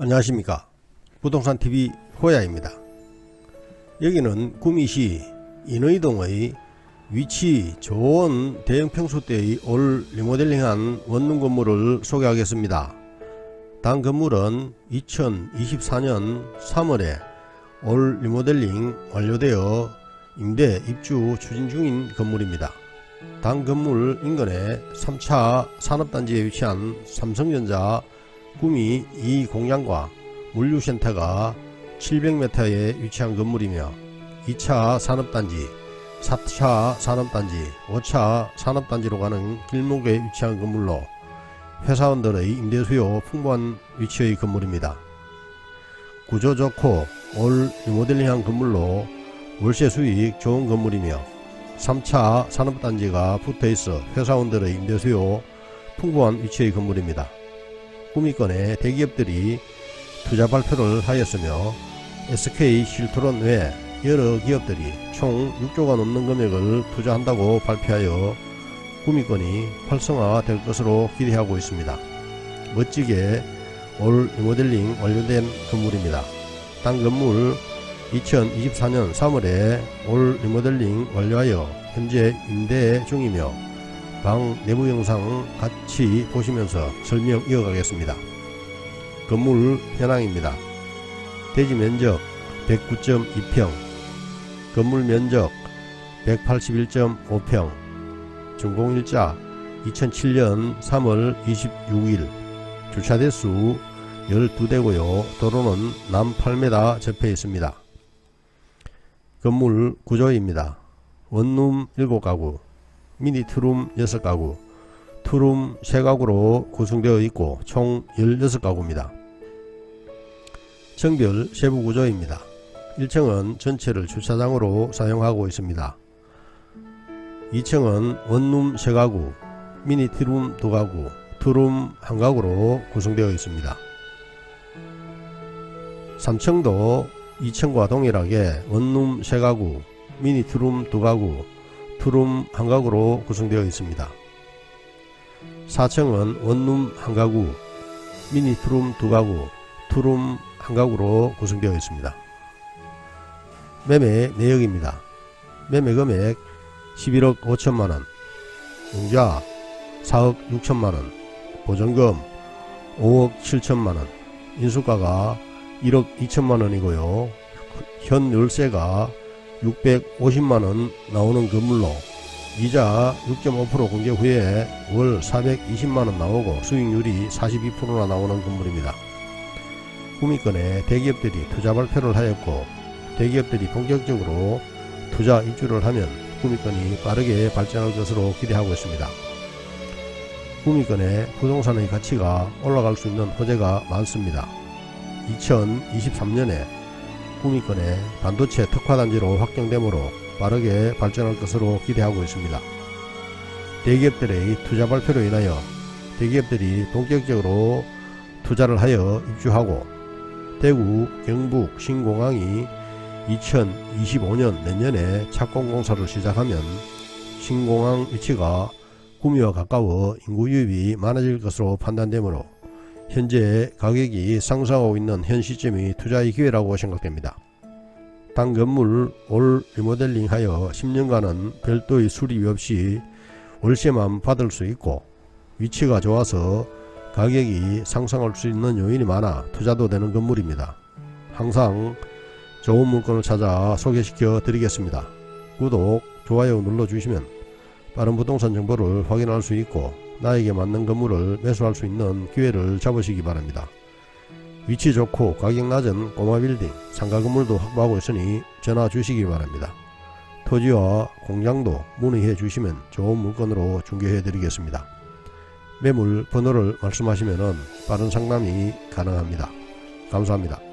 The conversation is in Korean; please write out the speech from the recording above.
안녕하십니까. 부동산TV 호야입니다. 여기는 구미시 인의동의 위치 좋은 대형 평수대의 올 리모델링한 원룸 건물을 소개하겠습니다. 단 건물은 2024년 3월에 올 리모델링 완료되어 임대 입주 추진 중인 건물입니다. 단 건물 인근에 3차 산업단지에 위치한 삼성전자 구미 이 공장과 물류센터가 700m에 위치한 건물이며 2차 산업단지, 4차 산업단지, 5차 산업단지로 가는 길목에 위치한 건물로 회사원들의 임대 수요 풍부한 위치의 건물입니다. 구조 좋고 올 리모델링한 건물로 월세 수익 좋은 건물이며 3차 산업단지가 붙어 있어 회사원들의 임대 수요 풍부한 위치의 건물입니다. 구미권의 대기업들이 투자 발표를 하였으며 SK 실트론 외 여러 기업들이 총 6조가 넘는 금액을 투자한다고 발표하여 구미권이 활성화될 것으로 기대하고 있습니다. 멋지게 올 리모델링 완료된 건물입니다. 단 건물 2024년 3월에 올 리모델링 완료하여 현재 임대 중이며 방 내부 영상 같이 보시면서 설명 이어가겠습니다. 건물 현황입니다. 대지 면적 109.2평, 건물 면적 181.5평, 준공일자 2007년 3월 26일, 주차 대수 12대고요. 도로는 남 8m 접해 있습니다. 건물 구조입니다. 원룸 7가구, 미니 투룸 6가구, 투룸 3가구로 구성되어 있고 총 16가구입니다. 청별 세부 구조입니다. 1층은 전체를 주차장으로 사용하고 있습니다. 2층은 원룸 3가구, 미니 티룸 2가구, 투룸 1가구로 구성되어 있습니다. 3층도 2층과 동일하게 원룸 3가구, 미니 투룸 2가구, 투룸 한 가구로 구성되어 있습니다. 4층은 원룸 한 가구, 미니 투룸 두 가구, 투룸 한 가구로 구성되어 있습니다. 매매 내역입니다. 매매 금액 11억 5천만 원, 융자 4억 6천만 원, 보증금 5억 7천만 원, 인수가가 1억 2천만 원이고요. 현 월세가 650만원 나오는 건물로 이자 6.5% 공개 후에 월 420만원 나오고 수익률이 42%나 나오는 건물입니다. 구미권에 대기업들이 투자 발표를 하였고 대기업들이 본격적으로 투자 입주를 하면 구미권이 빠르게 발전할 것으로 기대하고 있습니다. 구미권의 부동산의 가치가 올라갈 수 있는 호재가 많습니다. 2023년에 구미권의 반도체 특화단지로 확정되므로 빠르게 발전할 것으로 기대하고 있습니다. 대기업들의 투자 발표로 인하여 대기업들이 본격적으로 투자를 하여 입주하고 대구, 경북, 신공항이 2025년 내년에 착공공사를 시작하면 신공항 위치가 구미와 가까워 인구 유입이 많아질 것으로 판단되므로 현재 가격이 상승하고 있는 현 시점이 투자의 기회라고 생각됩니다. 단 건물 올 리모델링하여 10년간은 별도의 수리비 없이 월세만 받을 수 있고 위치가 좋아서 가격이 상승할 수 있는 요인이 많아 투자도 되는 건물입니다. 항상 좋은 물건을 찾아 소개시켜 드리겠습니다. 구독, 좋아요 눌러주시면 빠른 부동산 정보를 확인할 수 있고 나에게 맞는 건물을 매수할 수 있는 기회를 잡으시기 바랍니다. 위치 좋고 가격 낮은 꼬마 빌딩, 상가 건물도 확보하고 있으니 전화 주시기 바랍니다. 토지와 공장도 문의해 주시면 좋은 물건으로 중개해 드리겠습니다. 매물 번호를 말씀하시면 빠른 상담이 가능합니다. 감사합니다.